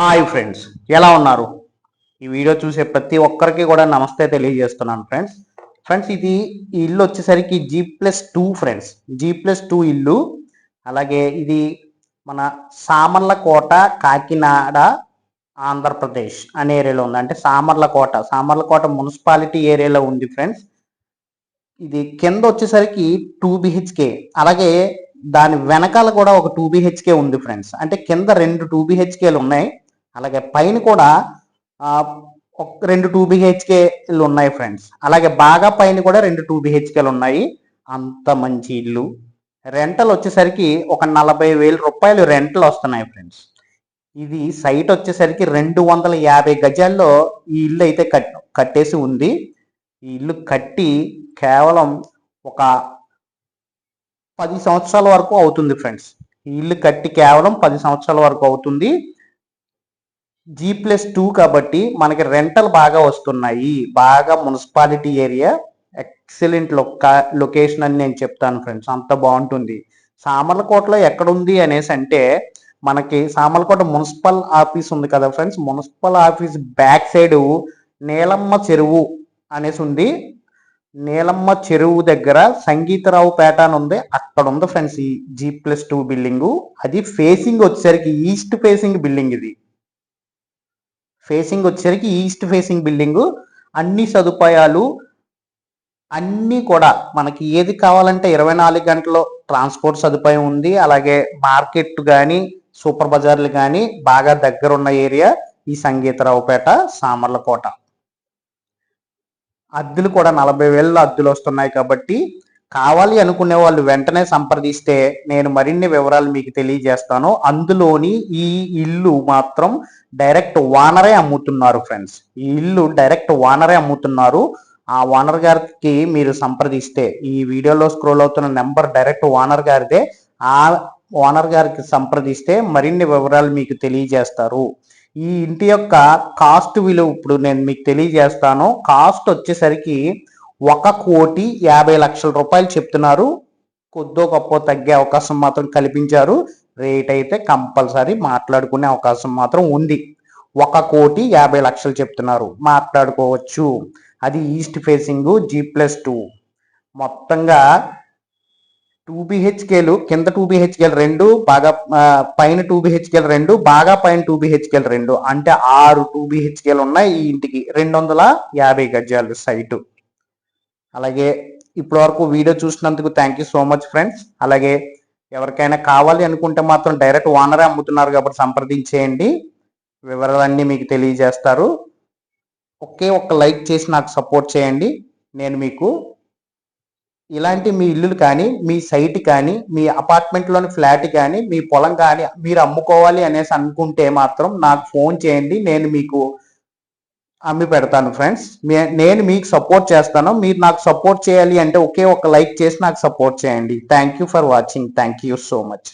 Hi friends ఎలా ఉన్నారు? ఈ వీడియో చూసే ప్రతి ఒక్కరికి కూడా నమస్తే తెలియజేస్తున్నాను ఫ్రెండ్స్. ఫ్రెండ్స్ ఇది ఈ ఇల్లు వచ్చేసరికి G plus two friends G plus two ఇల్లు. అలాగే ఇది మన సామర్లకోట కాకినాడ ఆంధ్రప్రదేశ్ అనే ఏరియాలో ఉంది. అంటే సామర్లకోట సామర్లకోట మున్సిపాలిటీ ఏరియాలో ఉంది ఫ్రెండ్స్. ఇది కింద వచ్చేసరికి టూ బిహెచ్కే అలాగే దాని వెనకాల కూడా ఒక టూ బిహెచ్కే ఉంది ఫ్రెండ్స్. అంటే కింద రెండు టూ బిహెచ్కేలు ఉన్నాయి. అలాగే పైన కూడా రెండు టూ బిహెచ్కేలు ఉన్నాయి ఫ్రెండ్స్. అలాగే బాగా పైన కూడా రెండు టూ బిహెచ్కేలు ఉన్నాయి. అంత మంచి ఇల్లు. రెంటలు వచ్చేసరికి ఒక నలభై వేల రూపాయలు రెంటలు వస్తున్నాయి ఫ్రెండ్స్. ఇది సైట్ వచ్చేసరికి రెండు వందల యాభై గజాల్లో ఈ ఇల్లు అయితే కట్ కట్టేసి ఉంది. ఈ ఇల్లు కట్టి కేవలం ఒక పది సంవత్సరాల వరకు అవుతుంది ఫ్రెండ్స్. ఈ ఇల్లు కట్టి కేవలం పది సంవత్సరాల వరకు అవుతుంది. జీ ప్లస్ టూ కాబట్టి మనకి రెంటల్ బాగా వస్తున్నాయి. బాగా మున్సిపాలిటీ ఏరియా ఎక్సలెంట్ లొక్క లొకేషన్ అని నేను చెప్తాను ఫ్రెండ్స్ అంత బాగుంటుంది. సామర్లకోటలో ఎక్కడుంది అనేసి అంటే మనకి సామర్లకోట మున్సిపల్ ఆఫీస్ ఉంది కదా friends municipal office back side Neelamma Cheruvu అనేసి ఉంది. నీలమ్మ చెరువు దగ్గర సంగీతరావు పేట అని ఉంది. అక్కడ ఉంది ఫ్రెండ్స్ ఈ జీ ప్లస్ టూ బిల్డింగ్ అది ఫేసింగ్ వచ్చేసరికి ఈస్ట్ ఫేసింగ్ బిల్డింగ్ ఇది. ఫేసింగ్ వచ్చేసరికి ఈస్ట్ ఫేసింగ్ బిల్డింగ్ అన్ని సదుపాయాలు అన్నీ కూడా మనకి ఏది కావాలంటే ఇరవై నాలుగు గంటలు ట్రాన్స్పోర్ట్ సదుపాయం ఉంది. అలాగే మార్కెట్ కానీ సూపర్ బజార్లు కానీ బాగా దగ్గర ఉన్న ఏరియా ఈ సంగీతరావుపేట సామర్లకోట. అద్దెలు కూడా నలభై వేల అద్దెలు వస్తున్నాయి కాబట్టి కావాలి అనుకునే వాళ్ళు వెంటనే సంప్రదిస్తే నేను మరిన్ని వివరాలు మీకు తెలియజేస్తాను. అందులోని ఈ ఇల్లు మాత్రం డైరెక్ట్ వానరే అమ్ముతున్నారు ఫ్రెండ్స్. ఈ ఇల్లు డైరెక్ట్ వానరే అమ్ముతున్నారు. ఆ ఓనర్ గారికి మీరు సంప్రదిస్తే ఈ వీడియోలో స్క్రోల్ అవుతున్న నెంబర్ డైరెక్ట్ ఓనర్ గారిదే. ఆ ఓనర్ గారికి సంప్రదిస్తే మరిన్ని వివరాలు మీకు తెలియజేస్తారు. ఈ ఇంటి యొక్క కాస్ట్ విలువ ఇప్పుడు నేను మీకు తెలియజేస్తాను. కాస్ట్ వచ్చేసరికి ఒక కోటి యాభై లక్షల రూపాయలు చెప్తున్నారు. కొద్దో గొప్ప తగ్గే అవకాశం మాత్రం కల్పించారు. రేట్ అయితే కంపల్సరీ మాట్లాడుకునే అవకాశం మాత్రం ఉంది. ఒక కోటి యాభై లక్షలు చెప్తున్నారు. మాట్లాడుకోవచ్చు. అది east facing G plus two. మొత్తంగా టూ బిహెచ్కేలు కింద టూ బిహెచ్కేలు రెండు బాగా పైన టూ బిహెచ్కేలు రెండు బాగా పైన టూ బిహెచ్కేలు రెండు. అంటే ఆరు టూ బిహెచ్కేలు ఉన్నాయి ఈ ఇంటికి. రెండు వందల యాభై గజాలు సైటు. అలాగే ఇప్పటి వరకు వీడియో చూసినందుకు thank you so much friends అలాగే ఎవరికైనా కావాలి అనుకుంటే మాత్రం డైరెక్ట్ ఓనరే అమ్ముతున్నారు కాబట్టి సంప్రదించేయండి. వివరాలన్నీ మీకు తెలియజేస్తారు. ఒకే ఒక్క లైక్ చేసి నాకు సపోర్ట్ చేయండి. నేను మీకు ఇలాంటి మీ ఇల్లులు కానీ మీ సైట్ కానీ మీ అపార్ట్మెంట్లోని ఫ్లాట్ కానీ మీ పొలం కానీ మీరు అమ్ముకోవాలి అనేసి అనుకుంటే మాత్రం నాకు ఫోన్ చేయండి. నేను మీకు అమ్మి పెడతాను ఫ్రెండ్స్ నేను మీకు సపోర్ట్ చేస్తాను. మీరు నాకు సపోర్ట్ చేయాలి అంటే ఒకే ఒక లైక్ చేసి నాకు సపోర్ట్ చేయండి. Thank you for watching thank you so much